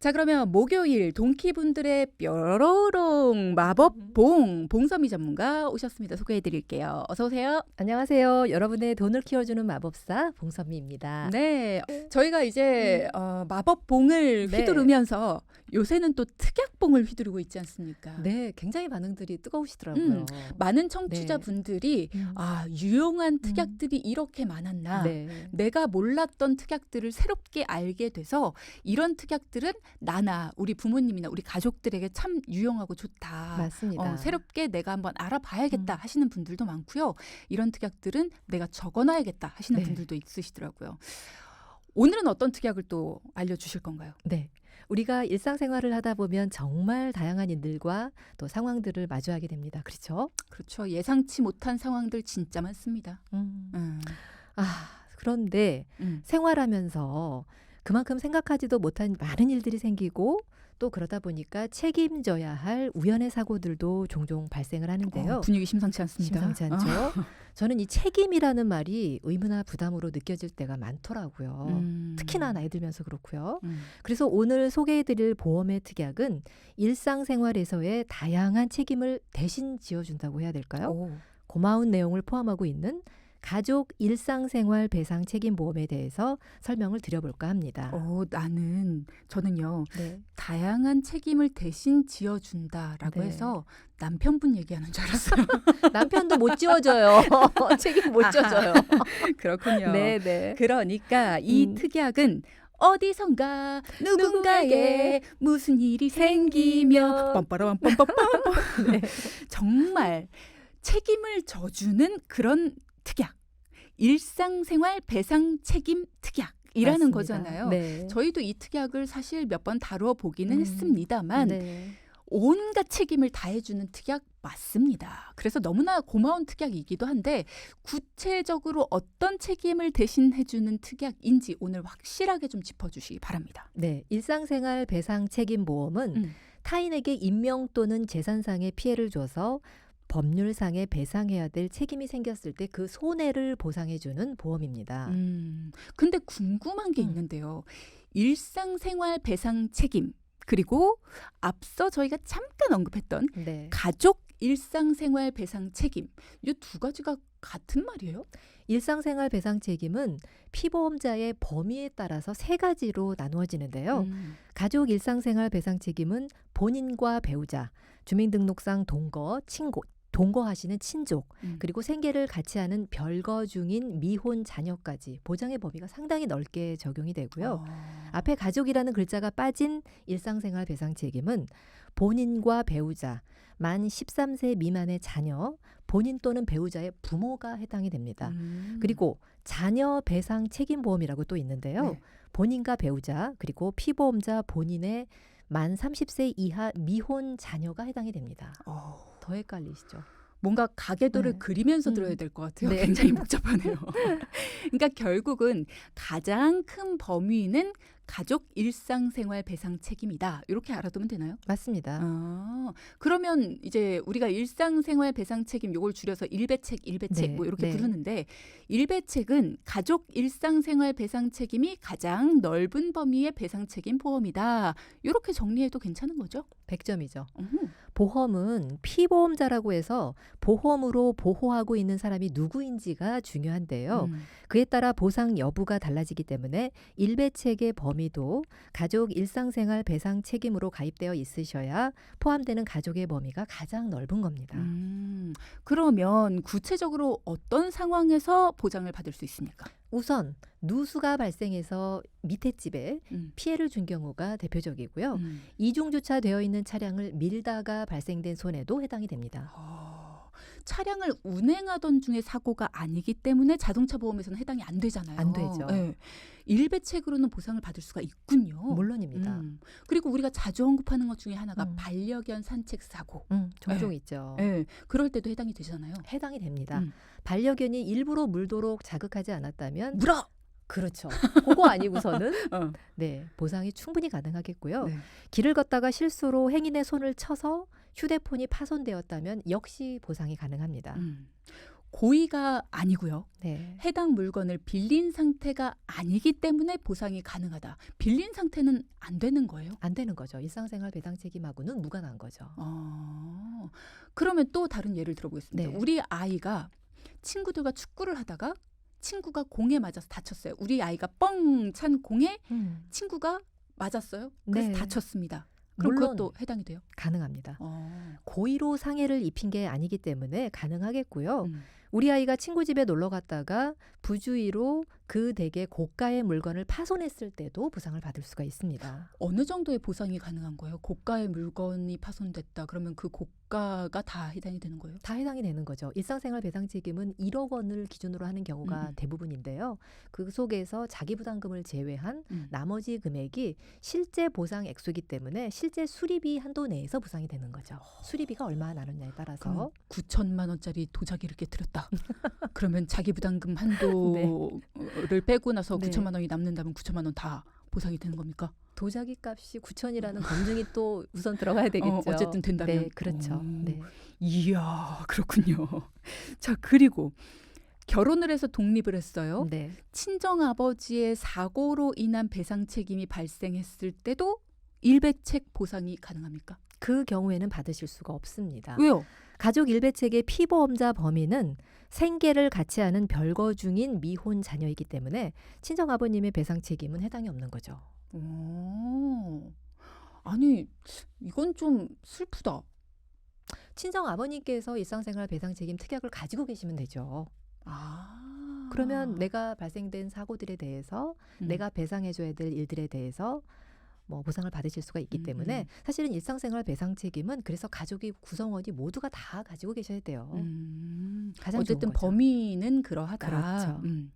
자 그러면 목요일 동키분들의 뾰로롱 마법봉 봉선미 전문가 오셨습니다. 소개해드릴게요. 어서 오세요. 안녕하세요. 여러분의 돈을 키워주는 마법사 봉선미입니다. 네, 저희가 이제 어, 마법봉을 네. 휘두르면서 요새는 또 특약봉을 휘두르고 있지 않습니까? 네, 굉장히 반응들이 뜨거우시더라고요. 음, 많은 청취자분들이 음. 아 유용한 특약들이 이렇게 많았나 네. 내가 몰랐던 특약들을 새롭게 알게 돼서 이런 특약들은 나나 우리 부모님이나 우리 가족들에게 참 유용하고 좋다. 맞습니다. 어, 새롭게 내가 한번 알아봐야겠다 음. 하시는 분들도 많고요. 이런 특약들은 내가 적어놔야겠다 하시는 네. 분들도 있으시더라고요. 오늘은 어떤 특약을 또 알려주실 건가요? 네. 우리가 일상생활을 하다 보면 정말 다양한 일들과 또 상황들을 마주하게 됩니다. 그렇죠? 그렇죠. 예상치 못한 상황들 진짜 많습니다. 음. 음, 아, 그런데 음. 생활하면서 그만큼 생각하지도 못한 많은 일들이 생기고 또 그러다 보니까 책임져야 할 우연의 사고들도 종종 발생을 하는데요. 어, 분위기 심상치 않습니다. 심상치 않죠. 어. 저는 이 책임이라는 말이 의무나 부담으로 느껴질 때가 많더라고요. 음. 특히나 나이 들면서 그렇고요. 음. 그래서 오늘 소개해드릴 보험의 특약은 일상생활에서의 다양한 책임을 대신 지어준다고 해야 될까요? 오. 고마운 내용을 포함하고 있는 가족 일상생활 배상 책임 보험에 대해서 설명을 드려볼까 합니다. 어, 나는 저는요 네. 다양한 책임을 대신 지어 준다라고 네. 해서 남편분 얘기하는 줄 알았어요. 남편도 못 지워줘요. 책임 못. 져줘요. 그렇군요. 네, 네. 그러니까 이 음. 특약은 어디선가 누군가에 무슨 일이 생기며 빰빠라빰 빰빰빰 네. 정말 책임을 져주는 그런 특약 일상생활 배상 책임 특약 이라는 맞습니다. 거잖아요. 네. 저희도 이 특약을 사실 몇 번 다뤄 보기는 음. 했습니다만 네. 온갖 책임을 다해주는 특약 맞습니다. 그래서 너무나 고마운 특약이기도 한데 구체적으로 어떤 책임을 대신해주는 특약인지 오늘 확실하게 좀 짚어주시기 바랍니다. 네, 일상생활 배상 책임 보험은 음. 타인에게 인명 또는 재산상의 피해를 줘서 법률상에 배상해야 될 책임이 생겼을 때 그 손해를 보상해주는 보험입니다. 음, 근데 궁금한 게 음. 있는데요. 일상생활 배상 책임 그리고 앞서 저희가 잠깐 언급했던 네, 가족 일상생활 배상 책임 이 두 가지가 같은 말이에요? 일상생활 배상 책임은 피보험자의 범위에 따라서 세 가지로 나누어지는데요. 음. 가족 일상생활 배상 책임은 본인과 배우자, 주민등록상 동거, 친고, 동거하시는 친족, 음. 그리고 생계를 같이 하는 별거 중인 미혼 자녀까지 보장의 범위가 상당히 넓게 적용이 되고요. 어. 앞에 가족이라는 글자가 빠진 일상생활 배상 책임은 본인과 배우자, 만 13세 미만의 자녀, 본인 또는 배우자의 부모가 해당이 됩니다. 음. 그리고 자녀 배상 책임 보험이라고 또 있는데요. 네. 본인과 배우자, 그리고 피보험자 본인의 만 30세 이하 미혼 자녀가 해당이 됩니다. 어, 더 헷갈리시죠? 뭔가 가계도를 네. 그리면서 음. 들어야 될 것 같아요. 네. 굉장히 복잡하네요. 그러니까 결국은 가장 큰 범위는 가족 일상생활 배상 책임이다. 이렇게 알아두면 되나요? 맞습니다. 아, 그러면 이제 우리가 일상생활 배상 책임 요걸 줄여서 일배책, 일배책 네, 뭐 이렇게 네. 부르는데 일배책은 가족 일상생활 배상 책임이 가장 넓은 범위의 배상 책임 보험이다. 이렇게 정리해도 괜찮은 거죠? 100점이죠. 보험은 피보험자라고 해서 보험으로 보호하고 있는 사람이 누구인지가 중요한데요. 음. 그에 따라 보상 여부가 달라지기 때문에 일배책의 범위도 가족 일상생활 배상 책임으로 가입되어 있으셔야 포함되는 가족의 범위가 가장 넓은 겁니다. 음, 그러면 구체적으로 어떤 상황에서 보장을 받을 수 있습니까? 우선 누수가 발생해서 밑에 집에 음. 피해를 준 경우가 대표적이고요. 음. 이중 주차되어 있는 차량을 밀다가 발생된 손해도 해당이 됩니다. 어, 차량을 운행하던 중에 사고가 아니기 때문에 자동차 보험에서는 해당이 안 되잖아요. 안 되죠. 네. 일배책으로는 보상을 받을 수가 있군요. 물론입니다. 음. 그리고 우리가 자주 언급하는 것 중에 하나가 음. 반려견 산책 사고. 음, 종종 있죠. 네. 그럴 때도 해당이 되잖아요. 해당이 됩니다. 음. 반려견이 일부러 물도록 자극하지 않았다면 물어. 그렇죠. 그거 아니고서는 어. 네 보상이 충분히 가능하겠고요. 네. 길을 걷다가 실수로 행인의 손을 쳐서 휴대폰이 파손되었다면 역시 보상이 가능합니다. 음. 고의가 아니고요. 네. 해당 물건을 빌린 상태가 아니기 때문에 보상이 가능하다. 빌린 상태는 안 되는 거예요. 안 되는 거죠. 일상생활 배상 책임하고는 무관한 거죠. 어, 그러면 또 다른 예를 들어보겠습니다. 네. 우리 아이가 친구들과 축구를 하다가 친구가 공에 맞아서 다쳤어요. 우리 아이가 뻥 찬 공에 음, 친구가 맞았어요. 그래서 네. 다쳤습니다. 그럼 그것도 해당이 돼요? 가능합니다. 어. 고의로 상해를 입힌 게 아니기 때문에 가능하겠고요. 음. 우리 아이가 친구 집에 놀러 갔다가 부주의로 그 댁의 고가의 물건을 파손했을 때도 보상을 받을 수가 있습니다. 어느 정도의 보상이 가능한 거예요? 고가의 물건이 파손됐다. 그러면 그 고 가가 다 해당이 되는 거예요? 다 해당이 되는 거죠. 일상생활 배상 책임은 1억 원을 기준으로 하는 경우가 음. 대부분인데요. 그 속에서 자기 부담금을 제외한 음. 나머지 금액이 실제 보상 액수이기 때문에 실제 수리비 한도 내에서 보상이 되는 거죠. 수리비가 얼마나 나느냐에 따라서 그럼 9천만 원짜리 도자기를 깨뜨렸다. 그러면 자기 부담금 한도를 빼고 나서 네. 9천만 원이 남는다면 9천만 원 다 보상이 되는 겁니까? 도자기 값이 9천이라는 검증이 또 우선 들어가야 되겠죠. 어, 어쨌든 된다면. 네, 그렇죠. 오. 네. 이야, 그렇군요. 자, 그리고 결혼을 해서 독립을 했어요. 네. 친정 아버지의 사고로 인한 배상 책임이 발생했을 때도 일배책 보상이 가능합니까? 그 경우에는 받으실 수가 없습니다. 왜요? 가족 일배책의 피보험자 범위는 생계를 같이 하는 별거 중인 미혼 자녀이기 때문에 친정 아버님의 배상 책임은 해당이 없는 거죠. 오, 아니 이건 좀 슬프다. 친정 아버님께서 일상생활 배상 책임 특약을 가지고 계시면 되죠. 아, 그러면 내가 발생된 사고들에 대해서 음. 내가 배상해줘야 될 일들에 대해서 뭐 보상을 받으실 수가 있기 음, 때문에 음. 사실은 일상생활 배상 책임은 그래서 가족이 구성원이 모두가 다 가지고 계셔야 돼요. 음, 가장 어쨌든. 범위는 그러하다. 그렇죠. 음.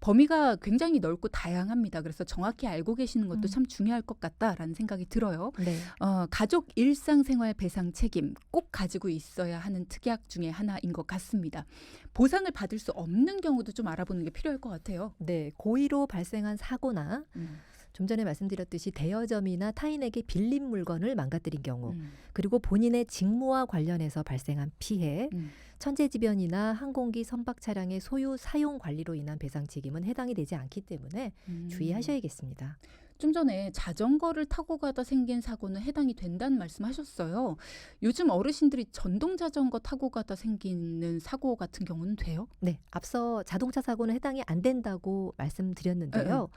범위가 굉장히 넓고 다양합니다. 그래서 정확히 알고 계시는 것도 음. 참 중요할 것 같다라는 생각이 들어요. 네. 어, 가족 일상생활 배상 책임 꼭 가지고 있어야 하는 특약 중에 하나인 것 같습니다. 보상을 받을 수 없는 경우도 좀 알아보는 게 필요할 것 같아요. 네, 고의로 발생한 사고나 음, 좀 전에 말씀드렸듯이 대여점이나 타인에게 빌린 물건을 망가뜨린 경우, 음, 그리고 본인의 직무와 관련해서 발생한 피해, 음. 천재지변이나 항공기 선박 차량의 소유 사용 관리로 인한 배상 책임은 해당이 되지 않기 때문에 음. 주의하셔야겠습니다. 좀 전에 자전거를 타고 가다 생긴 사고는 해당이 된다는 말씀하셨어요. 요즘 어르신들이 전동 자전거 타고 가다 생기는 사고 같은 경우는 돼요? 네, 앞서 자동차 사고는 해당이 안 된다고 말씀드렸는데요.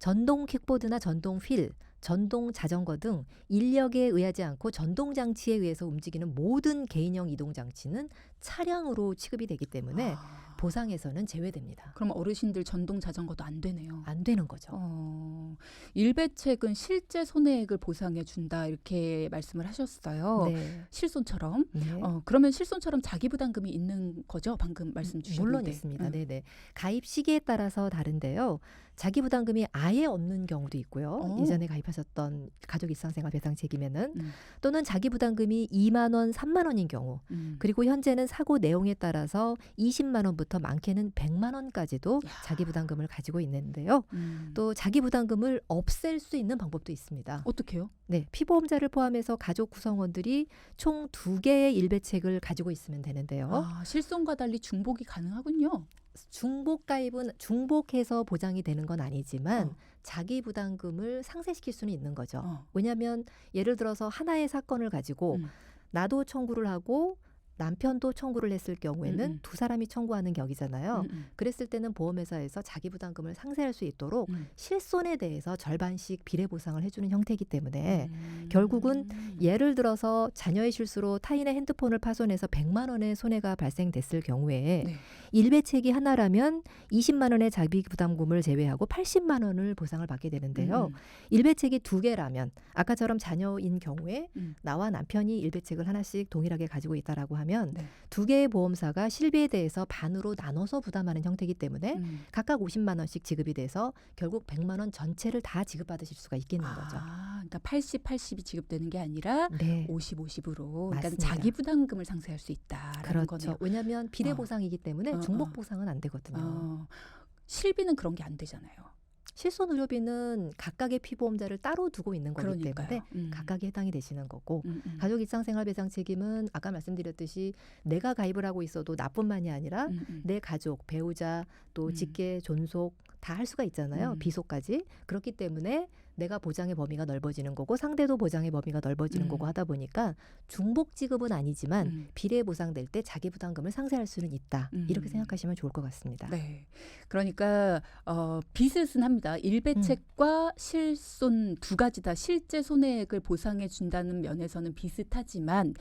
전동 킥보드나 전동 휠, 전동 자전거 등 인력에 의하지 않고 전동 장치에 의해서 움직이는 모든 개인형 이동 장치는 차량으로 취급이 되기 때문에 아, 보상에서는 제외됩니다. 그럼 어르신들 전동 자전거도 안 되네요. 안 되는 거죠. 어, 일배책은 실제 손해액을 보상해 준다 이렇게 말씀을 하셨어요. 네. 실손처럼. 네. 어, 그러면 실손처럼 자기 부담금이 있는 거죠? 방금 말씀 주셨는데. 물론 있습니다. 음. 네 네. 가입 시기에 따라서 다른데요. 자기 부담금이 아예 없는 경우도 있고요. 오. 예전에 가입하셨던 가족 일상생활 배상 책임에는 음, 또는 자기 부담금이 2만 원, 3만 원인 경우 음. 그리고 현재는 사고 내용에 따라서 20만 원부터 많게는 100만 원까지도 야. 자기 부담금을 가지고 있는데요. 음. 또 자기 부담금을 없앨 수 있는 방법도 있습니다. 어떻게요? 네, 피보험자를 포함해서 가족 구성원들이 총 두 개의 일배책을 가지고 있으면 되는데요. 아, 실손과 달리 중복이 가능하군요. 중복 가입은 중복해서 보장이 되는 건 아니지만 어. 자기 부담금을 상쇄시킬 수는 있는 거죠. 어. 왜냐하면 예를 들어서 하나의 사건을 가지고 음. 나도 청구를 하고 남편도 청구를 했을 경우에는 음, 음. 두 사람이 청구하는 격이잖아요. 음, 음, 그랬을 때는 보험회사에서 자기 부담금을 상쇄할 수 있도록 음. 실손에 대해서 절반씩 비례 보상을 해주는 형태이기 때문에 음. 결국은 예를 들어서 자녀의 실수로 타인의 핸드폰을 파손해서 100만 원의 손해가 발생됐을 경우에 네. 일배책이 하나라면 20만 원의 자기 부담금을 제외하고 80만 원을 보상을 받게 되는데요. 음, 일배책이 두 개라면 아까처럼 자녀인 경우에 음. 나와 남편이 일배책을 하나씩 동일하게 가지고 있다라고 하면 네. 두 개의 보험사가 실비에 대해서 반으로 나눠서 부담하는 형태이기 때문에 음. 각각 50만 원씩 지급이 돼서 결국 100만 원 전체를 다 지급받으실 수가 있겠는 거죠. 아, 그러니까 80, 80이 지급되는 게 아니라 네. 50, 50으로 그러니까. 자기 부담금을 상쇄할 수 있다라는 그렇죠. 거네요. 왜냐하면 비례 어. 보상이기 때문에 어, 어. 중복 보상은 안 되거든요. 어, 실비는 그런 게 안 되잖아요. 실손 의료비는 각각의 피보험자를 따로 두고 있는 거기 그러니까요. 때문에 음. 각각이 해당이 되시는 거고 음, 음. 가족 일상생활 배상 책임은 아까 말씀드렸듯이 내가 가입을 하고 있어도 나뿐만이 아니라 음, 음. 내 가족, 배우자, 또 음. 직계, 존속 다 할 수가 있잖아요. 음. 비속까지. 그렇기 때문에 내가 보장의 범위가 넓어지는 거고 상대도 보장의 범위가 넓어지는 음. 거고 하다 보니까 중복 지급은 아니지만 음. 비례 보상될 때 자기 부담금을 상쇄할 수는 있다. 음. 이렇게 생각하시면 좋을 것 같습니다. 네. 그러니까 어, 빚은 합니다. 일배책과 음. 실손 두 가지 다 실제 손해액을 보상해 준다는 면에서는 비슷하지만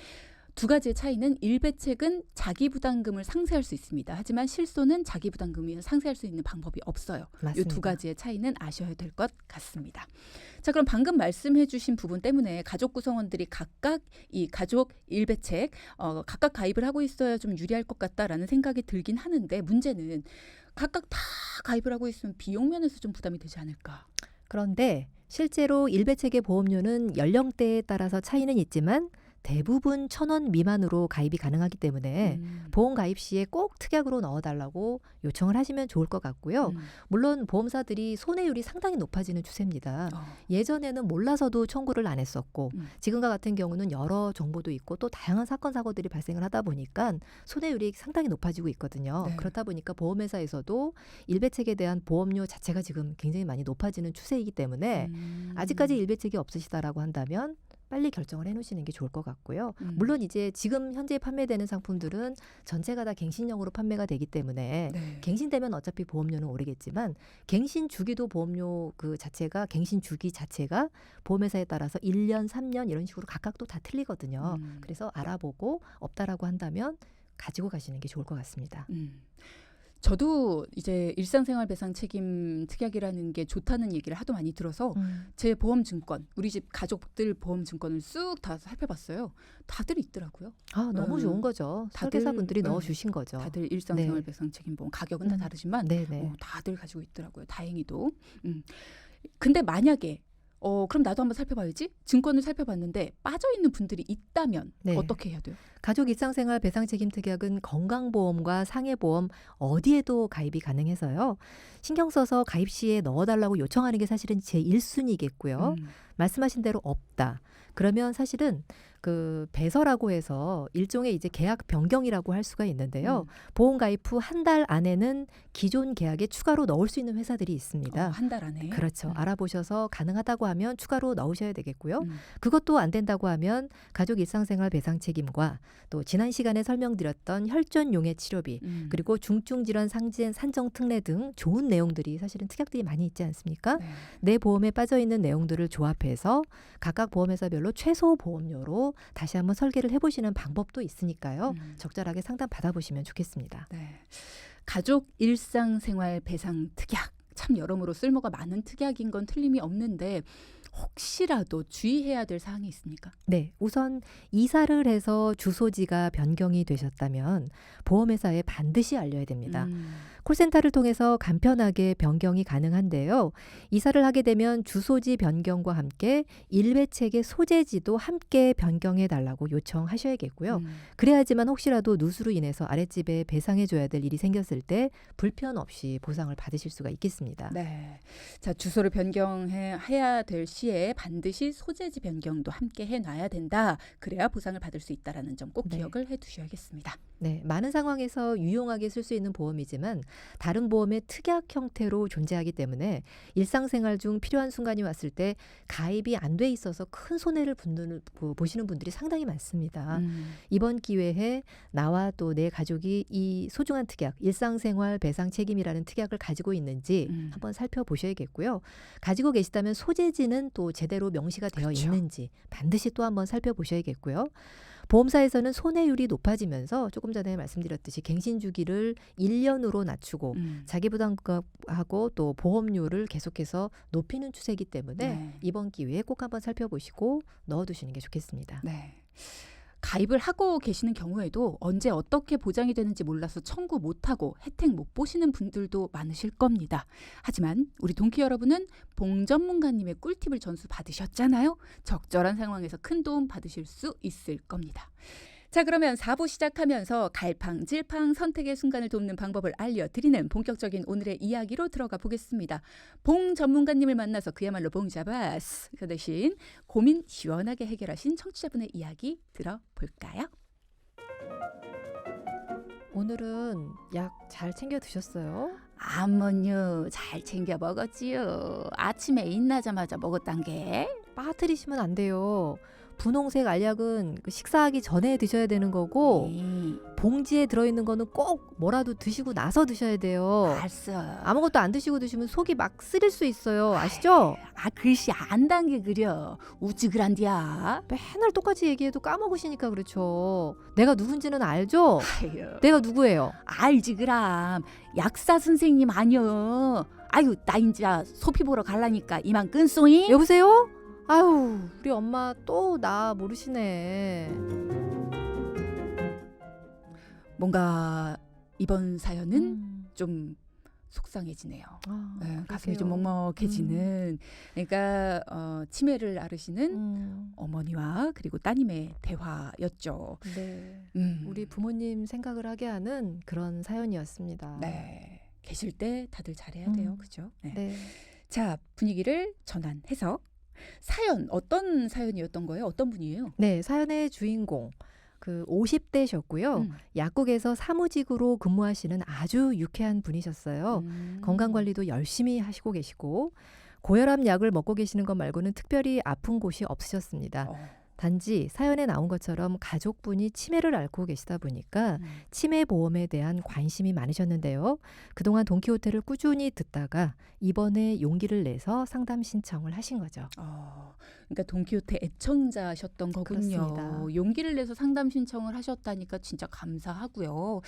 두 가지의 차이는 일배책은 자기 부담금을 상쇄할 수 있습니다. 하지만 실손은 자기 부담금을 상쇄할 수 있는 방법이 없어요. 이. 두 가지의 차이는 아셔야 될 것 같습니다. 자, 그럼 방금 말씀해 주신 부분 때문에 가족 구성원들이 각각 이 가족 일배책 어, 각각 가입을 하고 있어야 좀 유리할 것 같다라는 생각이 들긴 하는데 문제는 각각 다 가입을 하고 있으면 비용 면에서 좀 부담이 되지 않을까? 그런데 실제로 일배책의 보험료는 연령대에 따라서 차이는 있지만 대부분 천 원 미만으로 가입이 가능하기 때문에 음. 보험 가입 시에 꼭 특약으로 넣어달라고 요청을 하시면 좋을 것 같고요. 음. 물론 보험사들이 손해율이 상당히 높아지는 추세입니다. 어. 예전에는 몰라서도 청구를 안 했었고 음. 지금과 같은 경우는 여러 정보도 있고 또 다양한 사건 사고들이 발생을 하다 보니까 손해율이 상당히 높아지고 있거든요. 네. 그렇다 보니까 보험회사에서도 일배책에 대한 보험료 자체가 지금 굉장히 많이 높아지는 추세이기 때문에 음. 아직까지 일배책이 없으시다라고 한다면 빨리 결정을 해놓으시는 게 좋을 것 같고요. 음. 물론 이제 지금 현재 판매되는 상품들은 전체가 다 갱신형으로 판매가 되기 때문에 네. 갱신되면 어차피 보험료는 오르겠지만 갱신 주기도 보험료 그 자체가 갱신 주기 자체가 보험회사에 따라서 1년, 3년 이런 식으로 각각 또 다 틀리거든요. 음. 그래서 알아보고 없다라고 한다면 가지고 가시는 게 좋을 것 같습니다. 음. 저도 이제 일상생활 배상 책임 특약이라는 게 좋다는 얘기를 하도 많이 들어서 제 보험 증권, 우리 집 가족들 보험 증권을 쑥 다 살펴봤어요. 다들 있더라고요. 아 너무 음. 좋은 거죠. 다들, 설계사분들이 음, 넣어주신 거죠. 다들 일상생활 네. 배상 책임 보험 가격은 다 음. 다르지만 네네. 어, 다들 가지고 있더라고요. 다행히도. 음. 근데 만약에 어 그럼 나도 한번 살펴봐야지. 증권을 살펴봤는데 빠져 있는 분들이 있다면 네. 어떻게 해야 돼요? 가족 일상생활 배상 책임 특약은 건강보험과 상해보험 어디에도 가입이 가능해서요. 신경 써서 가입 시에 넣어달라고 요청하는 게 사실은 제 1순위겠고요. 음. 말씀하신 대로 없다. 그러면 사실은 그 배서라고 해서 일종의 이제 계약 변경이라고 할 수가 있는데요. 음. 보험 가입 후 한 달 안에는 기존 계약에 추가로 넣을 수 있는 회사들이 어, 있습니다. 한달 안에. 그렇죠. 음. 알아보셔서 가능하다고 하면 추가로 넣으셔야 되겠고요. 음. 그것도 안 된다고 하면 가족 일상생활 배상 책임과 또 지난 시간에 설명드렸던 혈전 용해 치료비 음. 그리고 중증 질환 상진 산정 특례 등 좋은 내용들이 사실은 특약들이 많이 있지 않습니까? 네. 내 보험에 빠져 있는 내용들을 조합해서 각각 보험회사별로 최소 보험료로 다시 한번 설계를 해보시는 방법도 있으니까요. 음. 적절하게 상담 받아보시면 좋겠습니다. 네. 가족 일상생활 배상 특약 참 여러모로 쓸모가 많은 특약인 건 틀림이 없는데 혹시라도 주의해야 될 사항이 있습니까? 네, 우선 이사를 해서 주소지가 변경이 되셨다면 보험회사에 반드시 알려야 됩니다. 음. 콜센터를 통해서 간편하게 변경이 가능한데요. 이사를 하게 되면 주소지 변경과 함께 일배책의 소재지도 함께 변경해 달라고 요청하셔야겠고요. 음. 그래야지만 혹시라도 누수로 인해서 아랫집에 배상해 줘야 될 일이 생겼을 때 불편 없이 보상을 받으실 수가 있겠습니다. 네. 자, 주소를 변경해야 될 시에 반드시 소재지 변경도 함께 해 놔야 된다. 그래야 보상을 받을 수 있다라는 점꼭 네. 기억을 해 두셔야겠습니다. 네, 많은 상황에서 유용하게 쓸 수 있는 보험이지만 다른 보험의 특약 형태로 존재하기 때문에 일상생활 중 필요한 순간이 왔을 때 가입이 안 돼 있어서 큰 손해를 그, 보시는 분들이 상당히 많습니다. 음. 이번 기회에 나와 또 내 가족이 이 소중한 특약, 일상생활 배상 책임이라는 특약을 가지고 있는지 음. 한번 살펴보셔야겠고요. 가지고 계시다면 소재지는 또 제대로 명시가 되어 그렇죠. 있는지 반드시 또 한번 살펴보셔야겠고요. 보험사에서는 손해율이 높아지면서 조금 전에 말씀드렸듯이 갱신 주기를 1년으로 낮추고 음. 자기 부담금하고 또 보험료를 계속해서 높이는 추세이기 때문에 네. 이번 기회에 꼭 한번 살펴보시고 넣어 두시는 게 좋겠습니다. 네. 가입을 하고 계시는 경우에도 언제 어떻게 보장이 되는지 몰라서 청구 못하고 혜택 못 보시는 분들도 많으실 겁니다. 하지만 우리 동키 여러분은 봉 전문가님의 꿀팁을 전수 받으셨잖아요. 적절한 상황에서 큰 도움 받으실 수 있을 겁니다. 자, 그러면 4부 시작하면서 갈팡질팡 선택의 순간을 돕는 방법을 알려드리는 본격적인 오늘의 이야기로 들어가 보겠습니다. 봉 전문가님을 만나서 그야말로 봉 잡았어. 그 대신 고민 시원하게 해결하신 청취자분의 이야기 들어볼까요? 오늘은 약 잘 챙겨 드셨어요? 아무요 잘 챙겨 먹었지요. 아침에 일나자마자 먹었단 게. 빠뜨리시면 안 돼요. 분홍색 알약은 그 식사하기 전에 드셔야 되는 거고 네, 봉지에 들어있는 거는 꼭 뭐라도 드시고 나서 드셔야 돼요. 알았어. 아무것도 안 드시고 드시면 속이 막 쓰릴 수 있어요. 아시죠? 아 글씨 안 단게 그려. 우찌그란디야. 맨날 똑같이 얘기해도 까먹으시니까 그렇죠. 내가 누군지는 알죠? 아유. 내가 누구예요? 알지 그람 약사 선생님 아니여 아유 나 인자 소피 보러 갈라니까 이만 끈소잉 여보세요? 아유, 우리 엄마 또 나 모르시네. 뭔가 이번 사연은 음. 좀 속상해지네요 아, 네, 가슴이. 좀 먹먹해지는 그러니까 어, 치매를 앓으시는 음, 어머니와 그리고 따님의 대화였죠 네. 음, 우리 부모님 생각을 하게 하는 그런 사연이었습니다. 네 계실 때 다들 잘해야 돼요 음. 그죠 네. 네. 자 분위기를 전환해서 사연 어떤 사연이었던 거예요 어떤 분이에요 네, 사연의 주인공. 그 50대셨고요. 음. 약국에서 사무직으로 근무하시는 아주 유쾌한 분이셨어요. 음. 건강 관리도 열심히 하시고 계시고 고혈압 약을 먹고 계시는 것 말고는 특별히 아픈 곳이 없으셨습니다. 어, 단지 사연에 나온 것처럼 가족분이 치매를 앓고 계시다 보니까 음. 치매 보험에 대한 관심이 많으셨는데요. 그동안 돈키호테를 꾸준히 듣다가 이번에 용기를 내서 상담 신청을 하신 거죠. 어, 그러니까 돈키호테 애청자셨던 거군요. 그렇습니다. 용기를 내서 상담 신청을 하셨다니까 진짜 감사하고요.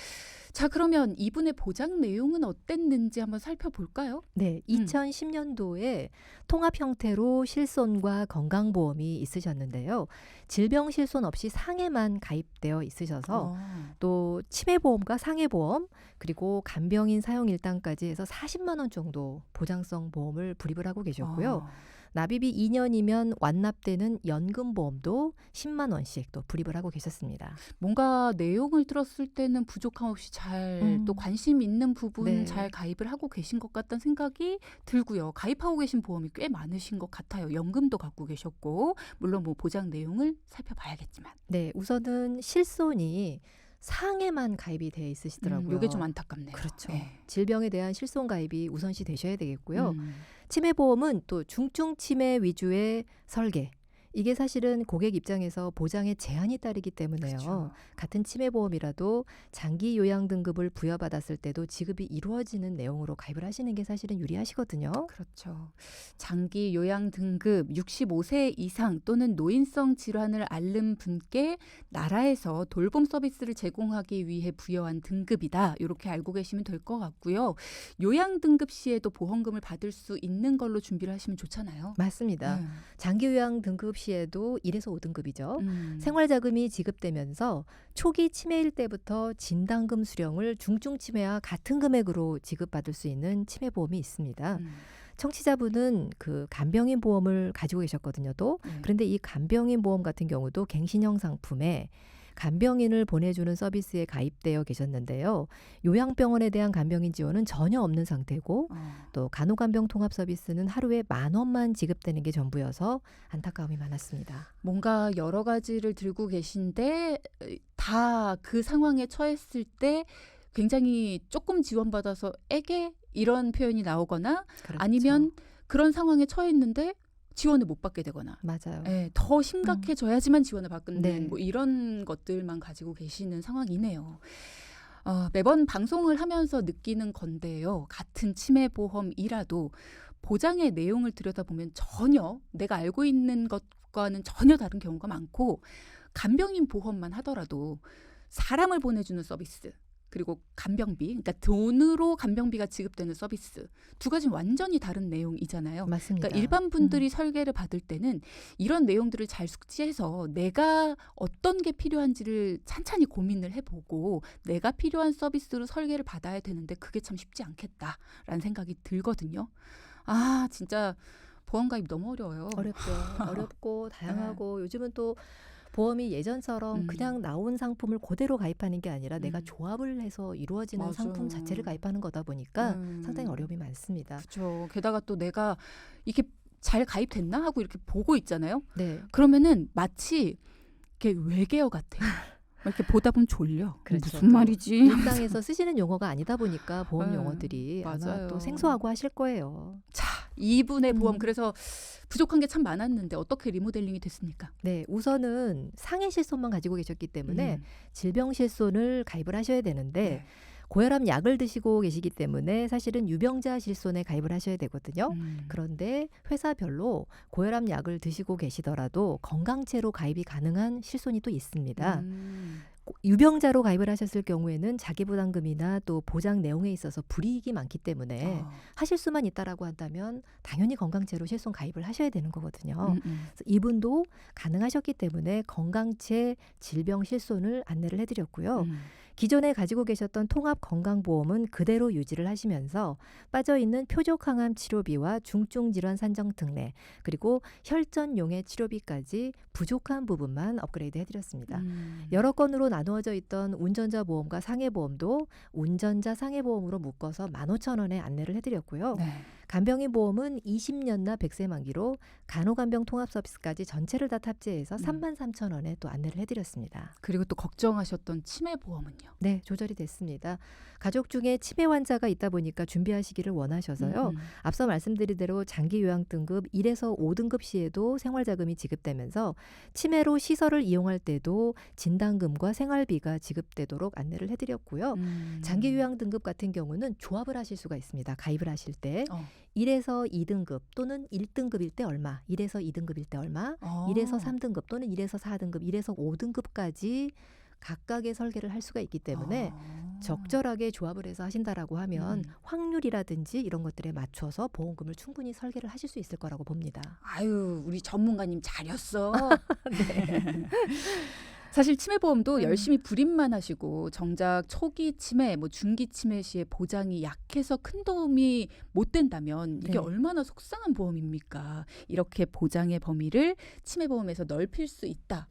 자, 그러면 이분의 보장 내용은 어땠는지 한번 살펴볼까요? 네, 음. 2010년도에 통합 형태로 실손과 건강보험이 있으셨는데요. 질병 실손 없이 상해만 가입되어 있으셔서 어. 또 치매보험과 상해보험 그리고 간병인 사용 일당까지 해서 40만 원 정도 보장성 보험을 불입을 하고 계셨고요. 어. 납입이 2년이면 완납되는 연금보험도 10만 원씩 또 불입을 하고 계셨습니다. 뭔가 내용을 들었을 때는 부족함 없이 잘또 음. 관심 있는 부분 네. 잘 가입을 하고 계신 것 같다는 생각이 들고요. 가입하고 계신 보험이 꽤 많으신 것 같아요. 연금도 갖고 계셨고 물론 뭐 보장 내용을 살펴봐야겠지만 네, 우선은 실손이 상해만 가입이 돼 있으시더라고요. 이게 좀 안타깝네요. 그렇죠. 네. 질병에 대한 실손 가입이 우선시 되셔야 되겠고요. 음. 치매 보험은 또 중증 치매 위주의 설계. 이게 사실은 고객 입장에서 보장에 제한이 따르기 때문에요. 그렇죠. 같은 치매 보험이라도 장기 요양 등급을 부여받았을 때도 지급이 이루어지는 내용으로 가입을 하시는 게 사실은 유리하시거든요. 그렇죠. 장기 요양 등급 65세 이상 또는 노인성 질환을 앓는 분께 나라에서 돌봄 서비스를 제공하기 위해 부여한 등급이다. 이렇게 알고 계시면 될 것 같고요. 요양 등급 시에도 보험금을 받을 수 있는 걸로 준비를 하시면 좋잖아요. 맞습니다. 음. 장기 요양 등급 시에도 1에서 5등급이죠. 음. 생활자금이 지급되면서 초기 치매일 때부터 진단금 수령을 중증 치매와 같은 금액으로 지급받을 수 있는 치매 보험이 있습니다. 음. 청취자분은 그 간병인 보험을 가지고 계셨거든요. 또 네. 그런데 이 간병인 보험 같은 경우도 갱신형 상품에 간병인을 보내주는 서비스에 가입되어 계셨는데요. 요양병원에 대한 간병인 지원은 전혀 없는 상태고 어. 또 간호간병 통합 서비스는 하루에 만 원만 지급되는 게 전부여서 안타까움이 많았습니다. 뭔가 여러 가지를 들고 계신데 다 그 상황에 처했을 때 굉장히 조금 지원받아서 에게 이런 표현이 나오거나 그렇죠. 아니면 그런 상황에 처했는데 지원을 못 받게 되거나 맞아요. 예, 더 심각해져야지만 지원을 받는 네. 뭐 이런 것들만 가지고 계시는 상황이네요. 어, 매번 방송을 하면서 느끼는 건데요. 같은 치매 보험이라도 보장의 내용을 들여다보면 전혀 내가 알고 있는 것과는 전혀 다른 경우가 많고 간병인 보험만 하더라도 사람을 보내주는 서비스 그리고 간병비, 그러니까 돈으로 간병비가 지급되는 서비스 두 가지는 완전히 다른 내용이잖아요. 맞습니다. 그러니까 일반 분들이 음. 설계를 받을 때는 이런 내용들을 잘 숙지해서 내가 어떤 게 필요한지를 찬찬히 고민을 해보고 내가 필요한 서비스로 설계를 받아야 되는데 그게 참 쉽지 않겠다라는 생각이 들거든요. 아 진짜 보험 가입 너무 어려워요. 어렵죠. 어렵고 다양하고 요즘은 또 보험이 예전처럼 음. 그냥 나온 상품을 그대로 가입하는 게 아니라 내가 음. 조합을 해서 이루어지는 맞아요. 상품 자체를 가입하는 거다 보니까 음. 상당히 어려움이 많습니다. 그렇죠. 게다가 또 내가 이게 잘 가입됐나 하고 이렇게 보고 있잖아요. 네. 그러면은 마치 이렇게 외계어 같아요. 막 이렇게 보다 보면 졸려. 그렇죠. 무슨 또 말이지? 일상에서 쓰시는 용어가 아니다 보니까 보험 네, 용어들이 맞아요. 또 생소하고 하실 거예요. 자, 이분의 보험 음. 그래서 부족한 게 참 많았는데 어떻게 리모델링이 됐습니까? 네, 우선은 상해 실손만 가지고 계셨기 때문에 음. 질병 실손을 가입을 하셔야 되는데 네. 고혈압 약을 드시고 계시기 때문에 사실은 유병자 실손에 가입을 하셔야 되거든요. 음. 그런데 회사별로 고혈압 약을 드시고 계시더라도 건강체로 가입이 가능한 실손이 또 있습니다. 음. 고- 유병자로 가입을 하셨을 경우에는 자기부담금이나 또 보장 내용에 있어서 불이익이 많기 때문에 어. 하실 수만 있다라고 한다면 당연히 건강체로 실손 가입을 하셔야 되는 거거든요. 음, 음. 그래서 이분도 가능하셨기 때문에 건강체 질병 실손을 안내를 해드렸고요. 음. 기존에 가지고 계셨던 통합 건강보험은 그대로 유지를 하시면서 빠져 있는 표적 항암 치료비와 중증 질환 산정 특례 그리고 혈전 용해 치료비까지 부족한 부분만 업그레이드 해드렸습니다. 음. 여러 건으로 나누어져 있던 운전자 보험과 상해 보험도 운전자 상해 보험으로 묶어서 15,000원에 안내를 해드렸고요. 네. 간병인 보험은 20년나 100세 만기로 간호간병 통합 서비스까지 전체를 다 탑재해서 음. 33,000원에 또 안내를 해드렸습니다. 그리고 또 걱정하셨던 치매 보험은요. 네, 조절이 됐습니다. 가족 중에 치매 환자가 있다 보니까 준비하시기를 원하셔서요. 음, 음. 앞서 말씀드린 대로 장기 요양 등급 1에서 5등급 시에도 생활자금이 지급되면서 치매로 시설을 이용할 때도 진단금과 생활비가 지급되도록 안내를 해드렸고요. 음. 장기 요양 등급 같은 경우는 조합을 하실 수가 있습니다. 가입을 하실 때 어. 1에서 2등급 또는 1등급일 때 얼마, 1에서 2등급일 때 얼마, 어. 1에서 3등급 또는 1에서 4등급, 1에서 5등급까지 각각의 설계를 할 수가 있기 때문에 아. 적절하게 조합을 해서 하신다라고 하면 음. 확률이라든지 이런 것들에 맞춰서 보험금을 충분히 설계를 하실 수 있을 거라고 봅니다. 아유, 우리 전문가님 잘했어. 네. 사실 치매 보험도 음. 열심히 불입만 하시고 정작 초기 치매, 뭐 중기 치매 시에 보장이 약해서 큰 도움이 못 된다면 이게 네. 얼마나 속상한 보험입니까? 이렇게 보장의 범위를 치매 보험에서 넓힐 수 있다.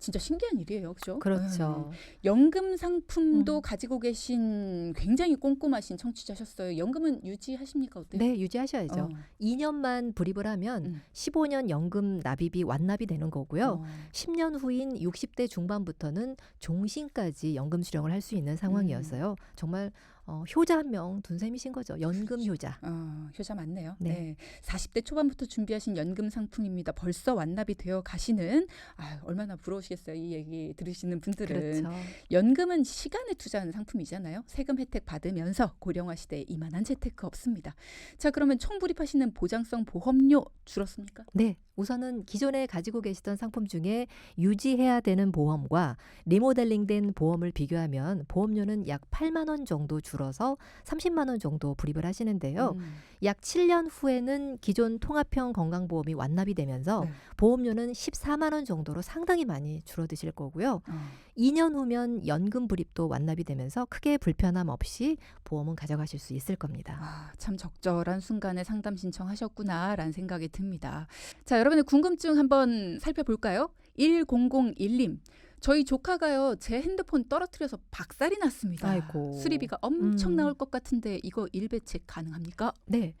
진짜 신기한 일이에요, 그렇죠? 그렇죠. 연금 상품도 음. 가지고 계신 굉장히 꼼꼼하신 청취자셨어요. 연금은 유지하십니까? 어때요? 네, 유지하셔야죠. 어. 2년만 불입을 하면 음. 15년 연금 납입이 완납이 되는 거고요. 어. 10년 후인 60대 중반부터는 종신까지 연금 수령을 할 수 있는 상황이었어요. 정말 어, 효자 한 명 둔 셈이신 거죠. 연금 효자. 어, 효자 맞네요. 네. 네. 40대 초반부터 준비하신 연금 상품입니다. 벌써 완납이 되어 가시는 아, 얼마나 부러우시겠어요. 이 얘기 들으시는 분들은. 그렇죠. 연금은 시간에 투자하는 상품이잖아요. 세금 혜택 받으면서 고령화 시대에 이만한 재테크 없습니다. 자, 그러면 총불입하시는 보장성 보험료 줄었습니까? 네. 우선은 기존에 가지고 계시던 상품 중에 유지해야 되는 보험과 리모델링된 보험을 비교하면 보험료는 약 8만 원 정도 줄어서 30만 원 정도 불입을 하시는데요. 음. 약 7년 후에는 기존 통합형 건강보험이 완납이 되면서 네. 보험료는 14만 원 정도로 상당히 많이 줄어드실 거고요. 어. 2년 후면 연금 불입도 완납이 되면서 크게 불편함 없이 보험은 가져가실 수 있을 겁니다. 아, 참 적절한 순간에 상담 신청하셨구나라는 생각이 듭니다. 자, 여러분의 궁금증 한번 살펴볼까요? 1001님. 저희 조카가요, 제 핸드폰 떨어뜨려서 박살이 났습니다. 아이고. 수리비가 엄청 음. 나올 것 같은데 이거 일배책 가능합니까? 네,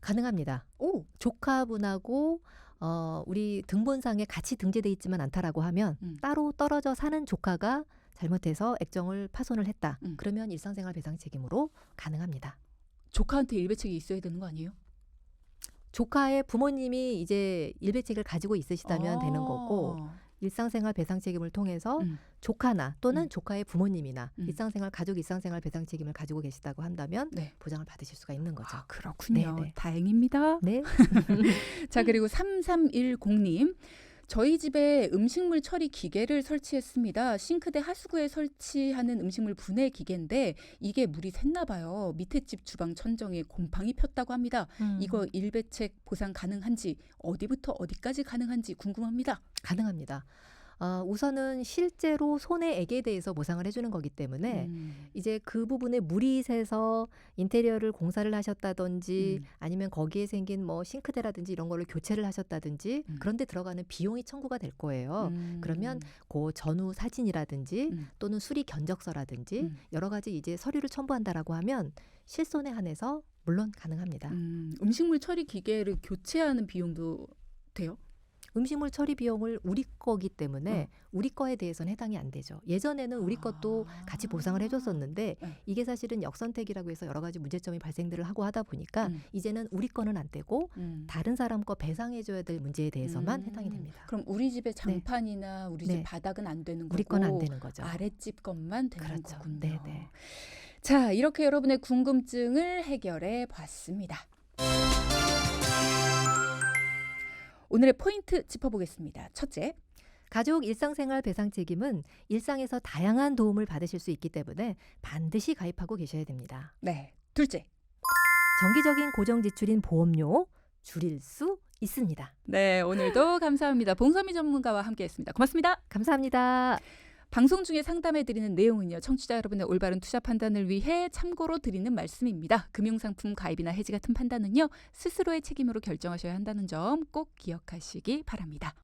가능합니다. 오, 조카분하고 어, 우리 등본상에 같이 등재돼 있지만 않다라고 하면 음. 따로 떨어져 사는 조카가 잘못해서 액정을 파손을 했다. 음. 그러면 일상생활 배상 책임으로 가능합니다. 조카한테 일배책이 있어야 되는 거 아니에요? 조카의 부모님이 이제 일배책을 가지고 있으시다면 되는 거고 아. 일상생활 배상 책임을 통해서 음. 조카나 또는 음. 조카의 부모님이나 음. 일상생활 가족 일상생활 배상 책임을 가지고 계시다고 한다면 네. 보장을 받으실 수가 있는 거죠. 아, 그렇군요. 네, 네. 다행입니다. 네. 자, 그리고 3310님. 저희 집에 음식물 처리 기계를 설치했습니다. 싱크대 하수구에 설치하는 음식물 분해 기계인데 이게 물이 샜나 봐요. 밑에 집 주방 천정에 곰팡이 폈다고 합니다. 음. 이거 일배책 보상 가능한지 어디부터 어디까지 가능한지 궁금합니다. 가능합니다. 어, 우선은 실제로 손해액에 대해서 보상을 해주는 거기 때문에 음. 이제 그 부분에 물이 새서 인테리어를 공사를 하셨다든지 음. 아니면 거기에 생긴 뭐 싱크대라든지 이런 걸로 교체를 하셨다든지 음. 그런데 들어가는 비용이 청구가 될 거예요. 음. 그러면 그 전후 사진이라든지 음. 또는 수리 견적서라든지 음. 여러 가지 이제 서류를 첨부한다라고 하면 실손에 한해서 물론 가능합니다. 음, 음식물 처리 기계를 교체하는 비용도 돼요? 음식물 처리 비용을 우리 거기 때문에 어. 우리 거에 대해서는 해당이 안 되죠. 예전에는 우리 것도 아. 같이 보상을 해줬었는데 네. 이게 사실은 역선택이라고 해서 여러 가지 문제점이 발생들을 하고 하다 보니까 음. 이제는 우리 거는 안 되고 음. 다른 사람 거 배상해줘야 될 문제에 대해서만 음. 해당이 됩니다. 그럼 우리 집의 장판이나 우리 집 네. 바닥은 안 되는 거고 우리 거는 안 되는 거죠. 아랫집 것만 되는 그렇죠. 거군요. 네네. 자, 이렇게 여러분의 궁금증을 해결해 봤습니다. 오늘의 포인트 짚어보겠습니다. 첫째, 가족 일상생활 배상 책임은 일상에서 다양한 도움을 받으실 수 있기 때문에 반드시 가입하고 계셔야 됩니다. 네. 둘째, 정기적인 고정 지출인 보험료 줄일 수 있습니다. 네, 오늘도 감사합니다. 봉선미 전문가와 함께했습니다. 고맙습니다. 감사합니다. 방송 중에 상담해 드리는 내용은요. 청취자 여러분의 올바른 투자 판단을 위해 참고로 드리는 말씀입니다. 금융 상품 가입이나 해지 같은 판단은요. 스스로의 책임으로 결정하셔야 한다는 점 꼭 기억하시기 바랍니다.